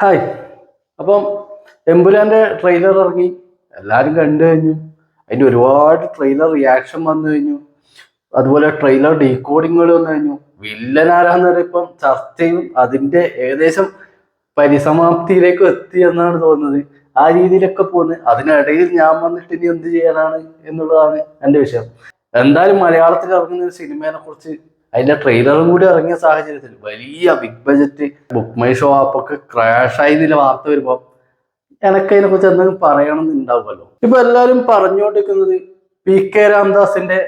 Hi അപ്പം എമ്പുരാന്റെ trailer ഇറങ്ങി. എല്ലാവരും കണ്ടു കഴിഞ്ഞു. അതിന് ഒരുപാട് ട്രെയിലർ റിയാക്ഷൻ വന്നു കഴിഞ്ഞു. അതുപോലെ ട്രെയിലർ ഡീകോഡിങ്ങുകൾ വന്നു കഴിഞ്ഞു. വില്ലൻ ആരാന്ന് പറയുമ്പം ചർച്ചയും അതിന്റെ ഏകദേശം പരിസമാപ്തിയിലേക്ക് എത്തി എന്നാണ് തോന്നുന്നത്. ആ രീതിയിലൊക്കെ പോകുന്നത് അതിനിടയിൽ ഞാൻ വന്നിട്ട് ഇനി എന്ത് ചെയ്യാനാണ് എന്നുള്ളതാണ് എന്റെ വിഷയം. എന്തായാലും മലയാളത്തിൽ ഇറങ്ങുന്ന ഒരു സിനിമയെ കുറിച്ച് അതിന്റെ ട്രെയിലറും കൂടി ഇറങ്ങിയ സാഹചര്യത്തിൽ വലിയ big budget Book My Show ആപ്പൊക്കെ crash ആയി ഇതിലെ വാർത്ത വരുമ്പോൾ എനക്ക് അതിനെ കുറിച്ച് എന്തെങ്കിലും പറയണം എന്നുണ്ടാവുമല്ലോ ഇപ്പൊ എല്ലാരും പറഞ്ഞുകൊണ്ടിരിക്കുന്നത് പി കെ രാംദാസിന്റെ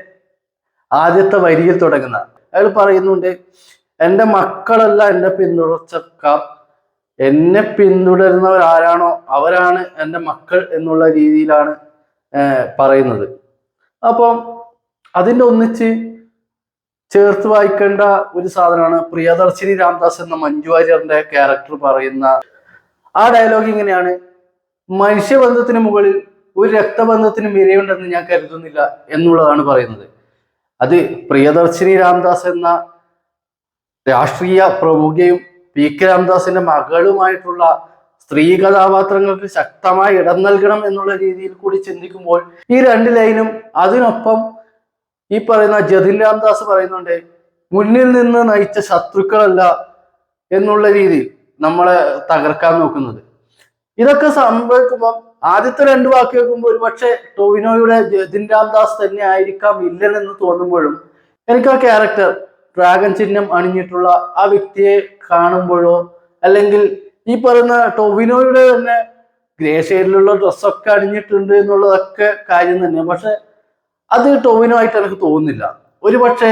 ആദ്യത്തെ വരിയിൽ തുടങ്ങുന്ന. അയാൾ പറയുന്നുണ്ട് എന്റെ മക്കളല്ല എന്നെ പിന്തുടർച്ചക്കാർ. എന്നെ പിന്തുടരുന്നവർ ആരാണോ അവരാണ് എന്റെ മക്കൾ എന്നുള്ള രീതിയിലാണ് പറയുന്നത്. അപ്പം അതിന്റെ ഒന്നിച്ച് ചേർത്ത് വായിക്കേണ്ട ഒരു സാധനമാണ് പ്രിയദർശിനി രാംദാസ് എന്ന മഞ്ജു വാര്യറിന്റെ ക്യാരക്ടർ പറയുന്ന ആ ഡയലോഗ് ഇങ്ങനെയാണ്. മനുഷ്യബന്ധത്തിന് മുകളിൽ ഒരു രക്തബന്ധത്തിന് വിലയുണ്ടെന്ന് ഞാൻ കരുതുന്നില്ല എന്നുള്ളതാണ് പറയുന്നത്. അത് പ്രിയദർശിനി രാംദാസ് എന്ന രാഷ്ട്രീയ പ്രമുഖയും പി കെ രാംദാസിന്റെ മകളുമായിട്ടുള്ള സ്ത്രീ കഥാപാത്രങ്ങൾക്ക് ശക്തമായി ഇടം നൽകണം എന്നുള്ള രീതിയിൽ കൂടി ചിന്തിക്കുമ്പോൾ ഈ രണ്ട് ലൈനും അതിനൊപ്പം ഈ പറയുന്ന ജതിൻ രാംദാസ് പറയുന്നുണ്ട് മുന്നിൽ നിന്ന് നയിച്ച ശത്രുക്കളല്ല എന്നുള്ള രീതിയിൽ നമ്മളെ തകർക്കാൻ നോക്കുന്നത്. ഇതൊക്കെ സംഭവിക്കുമ്പോൾ ആദ്യത്തെ രണ്ട് വാക്ക് കേൾക്കുമ്പോൾ ഒരുപക്ഷെ ടോവിനോയുടെ ജതിൻ രാംദാസ് തന്നെ ആയിരിക്കാം വില്ലൻ എന്ന് തോന്നുമ്പോഴും എനിക്ക് ആ ക്യാരക്ടർ ഡ്രാഗൺ ചിഹ്നം അണിഞ്ഞിട്ടുള്ള ആ വ്യക്തിയെ കാണുമ്പോഴോ അല്ലെങ്കിൽ ഈ പറയുന്ന ടോവിനോയുടെ തന്നെ ഗ്രേ ഡ്രസ്സൊക്കെ അണിഞ്ഞിട്ടുണ്ട് എന്നുള്ളതൊക്കെ കാര്യം തന്നെ പക്ഷെ അത് ടോവിനോ ആയിട്ട് എനിക്ക് തോന്നുന്നില്ല. ഒരു പക്ഷേ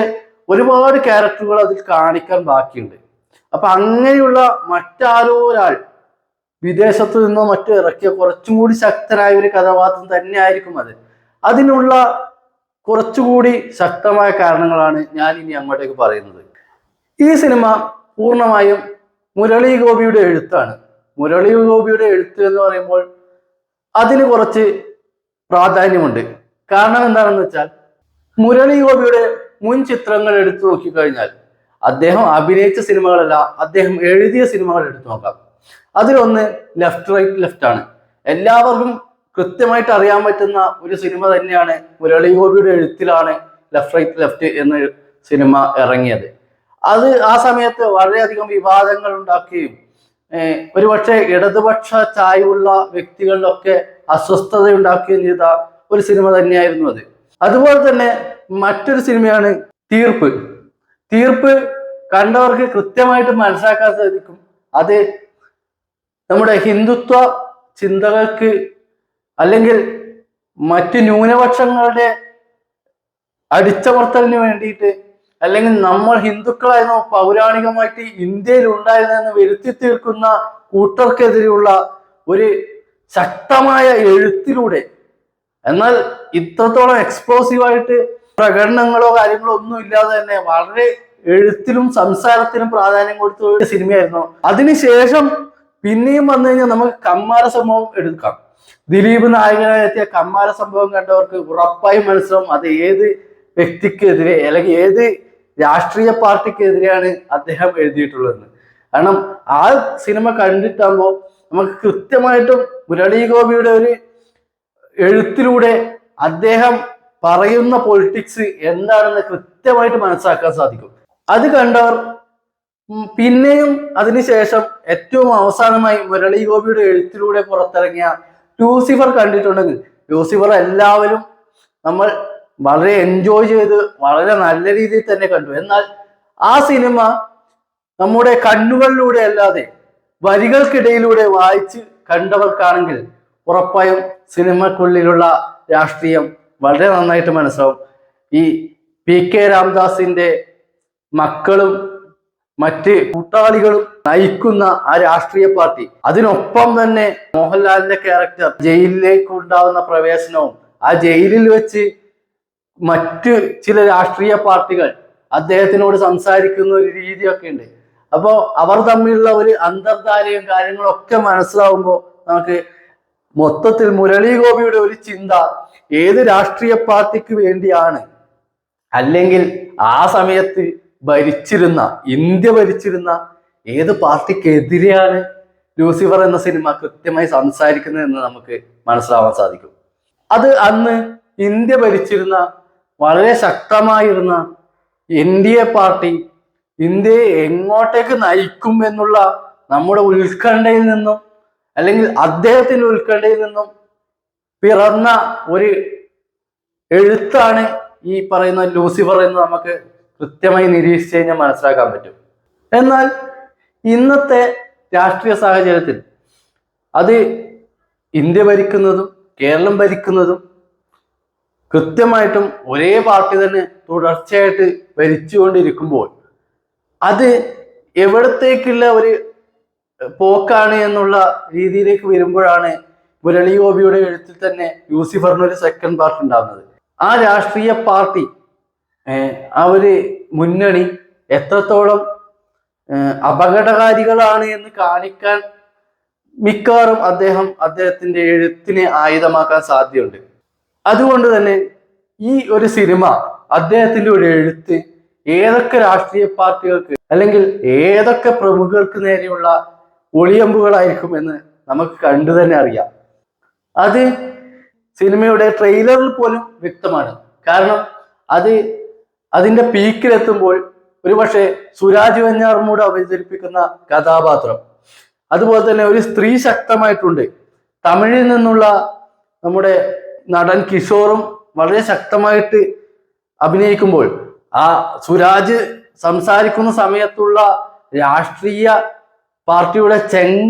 ഒരുപാട് ക്യാരക്ടറുകൾ അതിൽ കാണിക്കാൻ ബാക്കിയുണ്ട്. അപ്പൊ അങ്ങനെയുള്ള മറ്റാരോ ഒരാൾ വിദേശത്ത് നിന്നോ മറ്റോ ഇറക്കിയ കുറച്ചും കൂടി ശക്തനായ ഒരു കഥാപാത്രം തന്നെയായിരിക്കും അത്. അതിനുള്ള കുറച്ചുകൂടി ശക്തമായ കാരണങ്ങളാണ് ഞാൻ ഇനി അങ്ങോട്ടേക്ക് പറയുന്നത്. ഈ സിനിമ പൂർണമായും മുരളി ഗോപിയുടെ എഴുത്താണ്. മുരളി ഗോപിയുടെ എഴുത്ത് എന്ന് പറയുമ്പോൾ അതിന് കുറച്ച് പ്രാധാന്യമുണ്ട്. കാരണം എന്താണെന്ന് വെച്ചാൽ മുരളി ഗോപിയുടെ മുൻ ചിത്രങ്ങൾ എടുത്തു നോക്കിക്കഴിഞ്ഞാൽ അദ്ദേഹം അഭിനയിച്ച സിനിമകളല്ല അദ്ദേഹം എഴുതിയ സിനിമകൾ എടുത്തു നോക്കാം. അതിലൊന്ന് ലെഫ്റ്റ് റൈറ്റ് ലെഫ്റ്റ് ആണ്. എല്ലാവർക്കും കൃത്യമായിട്ട് അറിയാൻ പറ്റുന്ന ഒരു സിനിമ തന്നെയാണ് മുരളി ഗോപിയുടെ എഴുത്തിലാണ് ലെഫ്റ്റ് റൈറ്റ് ലെഫ്റ്റ് എന്ന സിനിമ ഇറങ്ങിയത്. അത് ആ സമയത്ത് വളരെയധികം വിവാദങ്ങൾ ഉണ്ടാക്കുകയും ഒരുപക്ഷെ ഇടതുപക്ഷ ചായ്വുള്ള വ്യക്തികളിലൊക്കെ അസ്വസ്ഥത ഉണ്ടാക്കുകയും ചെയ്ത ഒരു സിനിമ തന്നെയായിരുന്നു അത്. അതുപോലെ തന്നെ മറ്റൊരു സിനിമയാണ് തീർപ്പ്. തീർപ്പ് കണ്ടവർക്ക് കൃത്യമായിട്ട് മനസ്സിലാക്കാൻ സാധിക്കും അത് നമ്മുടെ ഹിന്ദുത്വ ചിന്തകൾക്ക് അല്ലെങ്കിൽ മറ്റു ന്യൂനപക്ഷങ്ങളുടെ അടിച്ചമർത്തലിന് വേണ്ടിയിട്ട് അല്ലെങ്കിൽ നമ്മൾ ഹിന്ദുക്കളായിരുന്നു പൗരാണികമായിട്ട് ഇന്ത്യയിൽ ഉണ്ടായിരുന്നെന്ന് വരുത്തി തീർക്കുന്ന കൂട്ടർക്കെതിരെയുള്ള ഒരു ശക്തമായ എഴുത്തിലൂടെ എന്നാൽ ഇത്രത്തോളം എക്സ്പ്ലോസീവായിട്ട് പ്രകടനങ്ങളോ കാര്യങ്ങളോ ഒന്നും ഇല്ലാതെ തന്നെ വളരെ എഴുത്തിലും സംസാരത്തിനും പ്രാധാന്യം കൊടുത്ത ഒരു സിനിമയായിരുന്നു. അതിനുശേഷം പിന്നെയും വന്നു കഴിഞ്ഞാൽ നമുക്ക് കമ്മാര സംഭവം എടുക്കാം. ദിലീപ് നായകനായി എത്തിയ കമ്മാര സംഭവം കണ്ടവർക്ക് ഉറപ്പായി മനസ്സിലാവും അത് ഏത് വ്യക്തിക്കെതിരെ അല്ലെങ്കിൽ ഏത് രാഷ്ട്രീയ പാർട്ടിക്കെതിരെയാണ് അദ്ദേഹം എഴുതിയിട്ടുള്ളതെന്ന് കാരണം ആ സിനിമ കണ്ടിട്ടാകുമ്പോൾ നമുക്ക് കൃത്യമായിട്ടും മുരളി ഗോപിയുടെ ഒരു എഴുത്തിലൂടെ അദ്ദേഹം പറയുന്ന പൊളിറ്റിക്സ് എന്താണെന്ന് കൃത്യമായിട്ട് മനസ്സിലാക്കാൻ സാധിക്കും. അത് കണ്ടവർ പിന്നെയും അതിനുശേഷം ഏറ്റവും അവസാനമായി മുരളി ഗോപിയുടെ എഴുത്തിലൂടെ പുറത്തിറങ്ങിയ ലൂസിഫർ കണ്ടിട്ടുണ്ടെങ്കിൽ ലൂസിഫർ എല്ലാവരും നമ്മൾ വളരെ എൻജോയ് ചെയ്ത് വളരെ നല്ല രീതിയിൽ തന്നെ കണ്ടു. എന്നാൽ ആ സിനിമ നമ്മുടെ കണ്ണുകളിലൂടെ അല്ലാതെ വരികൾക്കിടയിലൂടെ വായിച്ച് കണ്ടവർക്കാണെങ്കിൽ ഉറപ്പായും സിനിമക്കുള്ളിലുള്ള രാഷ്ട്രീയം വളരെ നന്നായിട്ട് മനസ്സിലാവും. ഈ പി കെ രാംദാസിന്റെ മക്കളും മറ്റ് കൂട്ടാളികളും നയിക്കുന്ന ആ രാഷ്ട്രീയ പാർട്ടി അതിനൊപ്പം തന്നെ മോഹൻലാലിന്റെ ക്യാരക്ടർ ജയിലിലേക്ക് ഉണ്ടാവുന്ന പ്രവേശനവും ആ ജയിലിൽ വെച്ച് മറ്റ് ചില രാഷ്ട്രീയ പാർട്ടികൾ അദ്ദേഹത്തിനോട് സംസാരിക്കുന്ന ഒരു രീതിയൊക്കെ ഉണ്ട്. അപ്പോൾ അവർ തമ്മിലുള്ള ഒരു അന്തർധാരയും കാര്യങ്ങളൊക്കെ മനസ്സിലാവുമ്പോൾ നമുക്ക് മൊത്തത്തിൽ മുരളി ഗോപിയുടെ ഒരു ചിന്ത ഏത് രാഷ്ട്രീയ പാർട്ടിക്ക് വേണ്ടിയാണ്? അല്ലെങ്കിൽ ആ സമയത്ത് ഭരിച്ചിരുന്ന ഇന്ത്യ ഭരിച്ചിരുന്ന ഏത് പാർട്ടിക്കെതിരെയാണ് ലൂസിഫർ എന്ന സിനിമ കൃത്യമായി സംസാരിക്കുന്നത് എന്ന് നമുക്ക് മനസ്സിലാവാൻ സാധിക്കും. അത് അന്ന് ഇന്ത്യ ഭരിച്ചിരുന്ന വളരെ ശക്തമായിരുന്ന എൻ ഡി എ പാർട്ടി ഇന്ത്യയെ എങ്ങോട്ടേക്ക് നയിക്കും എന്നുള്ള നമ്മുടെ ഉത്കണ്ഠയിൽ നിന്നും അല്ലെങ്കിൽ അദ്ദേഹത്തിന്റെ ഉത്കണ്ഠയിൽ നിന്നും പിറന്ന ഒരു എഴുത്താണ് ഈ പറയുന്ന ലൂസിഫർ എന്ന് നമുക്ക് കൃത്യമായി നിരീക്ഷിച്ച് കഴിഞ്ഞാൽ മനസ്സിലാക്കാൻ പറ്റും. എന്നാൽ ഇന്നത്തെ രാഷ്ട്രീയ സാഹചര്യത്തിൽ അത് ഇന്ത്യ ഭരിക്കുന്നതും കേരളം ഭരിക്കുന്നതും കൃത്യമായിട്ടും ഒരേ പാർട്ടി തന്നെ തുടർച്ചയായിട്ട് ഭരിച്ചുകൊണ്ടിരിക്കുമ്പോൾ അത് എവിടത്തേക്കുള്ള ഒരു പോക്കാണ് എന്നുള്ള രീതിയിലേക്ക് വരുമ്പോഴാണ് മുരളി ഗോപിയുടെ എഴുത്തിൽ തന്നെ യൂസിഫറിന് ഒരു സെക്കൻഡ് പാർട്ട് ഉണ്ടാകുന്നത് ആ രാഷ്ട്രീയ പാർട്ടി അവർ മുന്നണി എത്രത്തോളം അപകടകാരികളാണ് എന്ന് കാണിക്കാൻ മിക്കവാറും അദ്ദേഹം അദ്ദേഹത്തിന്റെ എഴുത്തിനെ ആയുധമാക്കാൻ സാധ്യതയുണ്ട്. അതുകൊണ്ട് തന്നെ ഈ ഒരു സിനിമ അദ്ദേഹത്തിന്റെ ഒരു എഴുത്ത് ഏതൊക്കെ രാഷ്ട്രീയ പാർട്ടികൾക്ക് അല്ലെങ്കിൽ ഏതൊക്കെ പ്രമുഖർക്ക് നേരെയുള്ള ഒളിയമ്പുകളായിരിക്കും എന്ന് നമുക്ക് കണ്ടു തന്നെ അറിയാം. അത് സിനിമയുടെ ട്രെയിലറിൽ പോലും വ്യക്തമാണ്. കാരണം അത് അതിന്റെ പീക്കിലെത്തുമ്പോൾ ഒരുപക്ഷെ സുരാജ് വെഞ്ഞാറമൂട് അവതരിപ്പിക്കുന്ന കഥാപാത്രം അതുപോലെ തന്നെ ഒരു സ്ത്രീ ശക്തമായിട്ടുണ്ട്. തമിഴിൽ നിന്നുള്ള നമ്മുടെ നടൻ കിഷോറും വളരെ ശക്തമായിട്ട് അഭിനയിക്കുമ്പോൾ ആ സുരാജ് സംസാരിക്കുന്ന സമയത്തുള്ള രാഷ്ട്രീയ പാർട്ടിയുടെ ചെങ്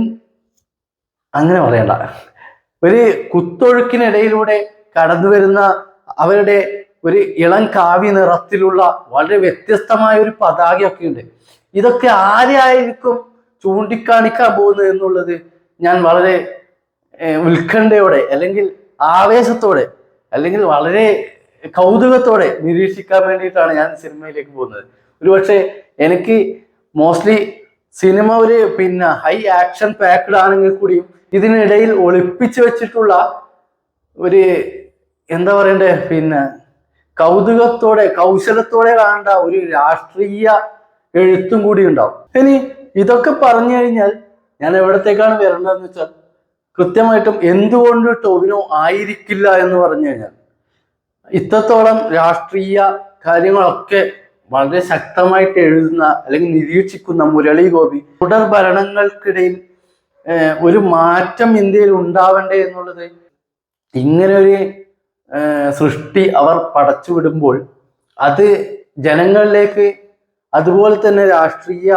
അങ്ങനെ പറയണ്ട. ഒരു കുത്തൊഴുക്കിനിടയിലൂടെ കടന്നു വരുന്ന അവരുടെ ഒരു ഇളം കാവ്യ നിറത്തിലുള്ള വളരെ വ്യത്യസ്തമായ ഒരു പതാകയൊക്കെ ഉണ്ട്. ഇതൊക്കെ ആരെയായിരിക്കും ചൂണ്ടിക്കാണിക്കാൻ പോകുന്നത് എന്നുള്ളത് ഞാൻ വളരെ ഉത്കണ്ഠയോടെ അല്ലെങ്കിൽ ആവേശത്തോടെ അല്ലെങ്കിൽ വളരെ കൗതുകത്തോടെ നിരീക്ഷിക്കാൻ വേണ്ടിയിട്ടാണ് ഞാൻ സിനിമയിലേക്ക് പോകുന്നത്. ഒരുപക്ഷെ എനിക്ക് മോസ്റ്റ്ലി സിനിമ ഒരു പിന്നെ ഹൈ ആക്ഷൻ പാക്ഡ് ആണെങ്കിൽ കൂടിയും ഇതിനിടയിൽ ഒളിപ്പിച്ചു വെച്ചിട്ടുള്ള ഒരു എന്താ പറയണ്ടേ പിന്നെ കൗതുകത്തോടെ കൗശലത്തോടെ കാണേണ്ട ഒരു രാഷ്ട്രീയ എഴുത്തും കൂടി ഉണ്ടാവും. ഇനി ഇതൊക്കെ പറഞ്ഞു കഴിഞ്ഞാൽ ഞാൻ എവിടത്തേക്കാണ് വരേണ്ടതെന്ന് വെച്ചാൽ കൃത്യമായിട്ടും എന്തുകൊണ്ട് ടോവിനോ ആയിരിക്കില്ല എന്ന് പറഞ്ഞു കഴിഞ്ഞാൽ ഇത്രത്തോളം രാഷ്ട്രീയ കാര്യങ്ങളൊക്കെ വളരെ ശക്തമായിട്ട് എഴുതുന്ന അല്ലെങ്കിൽ നിരീക്ഷിക്കുന്ന മുരളി ഗോപി തുടർ ഭരണങ്ങൾക്കിടയിൽ ഒരു മാറ്റം ഇന്ത്യയിൽ ഉണ്ടാവണ്ടേ എന്നുള്ളത് ഇങ്ങനെ ഒരു സൃഷ്ടി അവർ പടച്ചുവിടുമ്പോൾ അത് ജനങ്ങളിലേക്ക് അതുപോലെ തന്നെ രാഷ്ട്രീയ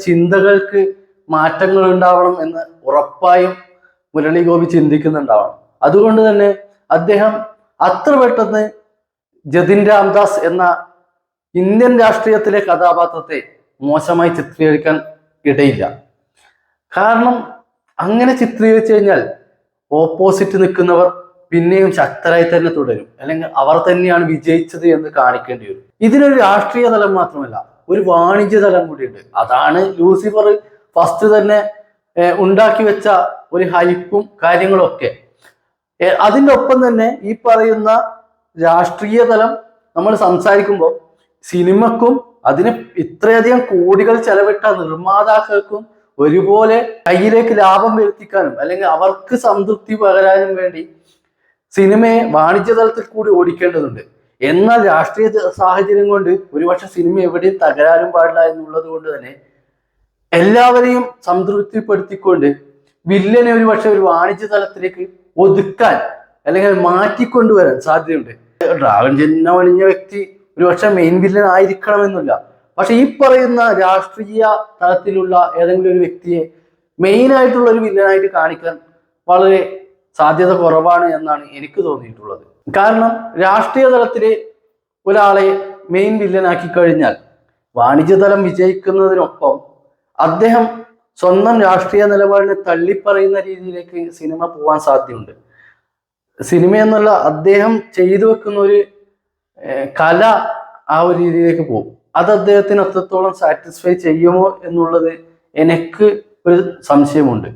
ചിന്തകൾക്ക് മാറ്റങ്ങൾ ഉണ്ടാവണം എന്ന് ഉറപ്പായും മുരളി ഗോപി ചിന്തിക്കുന്നുണ്ടാവണം. അതുകൊണ്ട് തന്നെ അദ്ദേഹം അത്ര പെട്ടെന്ന് ജതിൻ രാംദാസ് എന്ന ഇന്ത്യൻ രാഷ്ട്രീയത്തിലെ കഥാപാത്രത്തെ മോശമായി ചിത്രീകരിക്കാൻ ഇടയില്ല. കാരണം അങ്ങനെ ചിത്രീകരിച്ചു കഴിഞ്ഞാൽ ഓപ്പോസിറ്റ് നിൽക്കുന്നവർ പിന്നെയും ശക്തരായി തന്നെ തുടരും. അല്ലെങ്കിൽ അവർ തന്നെയാണ് വിജയിച്ചത് എന്ന് കാണിക്കേണ്ടി വരും. ഇതിനൊരു രാഷ്ട്രീയ തലം മാത്രമല്ല ഒരു വാണിജ്യ തലം കൂടിയുണ്ട്. അതാണ് ലൂസിഫർ ഫസ്റ്റ് തന്നെ ഉണ്ടാക്കി വെച്ച ഒരു ഹൈപ്പും കാര്യങ്ങളും ഒക്കെ അതിന്റെ ഒപ്പം തന്നെ ഈ പറയുന്ന രാഷ്ട്രീയ തലം നമ്മൾ സംസാരിക്കുമ്പോൾ സിനിമക്കും അതിന് ഇത്രയധികം കോടികൾ ചെലവിട്ട നിർമ്മാതാക്കൾക്കും ഒരുപോലെ കയ്യിലേക്ക് ലാഭം വരുത്തിക്കാനും അല്ലെങ്കിൽ അവർക്ക് സംതൃപ്തി പകരാനും വേണ്ടി സിനിമയെ വാണിജ്യ തലത്തിൽ കൂടി ഓടിക്കേണ്ടതുണ്ട്. എന്നാൽ രാഷ്ട്രീയ സാഹചര്യം കൊണ്ട് ഒരുപക്ഷെ സിനിമ എവിടെയും തകരാനും പാടില്ല എന്നുള്ളത് കൊണ്ട് തന്നെ എല്ലാവരെയും സംതൃപ്തിപ്പെടുത്തിക്കൊണ്ട് വില്ലനെ ഒരു പക്ഷെ ഒരു വാണിജ്യ തലത്തിലേക്ക് ഒതുക്കാൻ അല്ലെങ്കിൽ മാറ്റിക്കൊണ്ടുവരാൻ സാധ്യതയുണ്ട്. ഡ്രാഗൺ ജന്മ വ്യക്തി ഒരു പക്ഷെ മെയിൻ വില്ലൻ ആയിരിക്കണമെന്നില്ല. പക്ഷെ ഈ പറയുന്ന രാഷ്ട്രീയ തലത്തിലുള്ള ഏതെങ്കിലും ഒരു വ്യക്തിയെ മെയിൻ ആയിട്ടുള്ള ഒരു വില്ലനായിട്ട് കാണിക്കാൻ വളരെ സാധ്യത കുറവാണ് എന്നാണ് എനിക്ക് തോന്നിയിട്ടുള്ളത്. കാരണം രാഷ്ട്രീയ തലത്തിൽ ഒരാളെ മെയിൻ വില്ലനാക്കി കഴിഞ്ഞാൽ വാണിജ്യതലം വിജയിക്കുന്നതിനൊപ്പം അദ്ദേഹം സ്വന്തം രാഷ്ട്രീയ നിലപാടിനെ തള്ളിപ്പറയുന്ന രീതിയിലേക്ക് സിനിമ പോകാൻ സാധ്യതയുണ്ട്. സിനിമ എന്നുള്ള അദ്ദേഹം ചെയ്തു വെക്കുന്ന ഒരു കല ആ ഒരു രീതിയിലേക്ക് പോകും. അത് അദ്ദേഹത്തിന് അത്രത്തോളം സാറ്റിസ്ഫൈ ചെയ്യുമോ എന്നുള്ളത് എനിക്ക് ഒരു സംശയമുണ്ട്.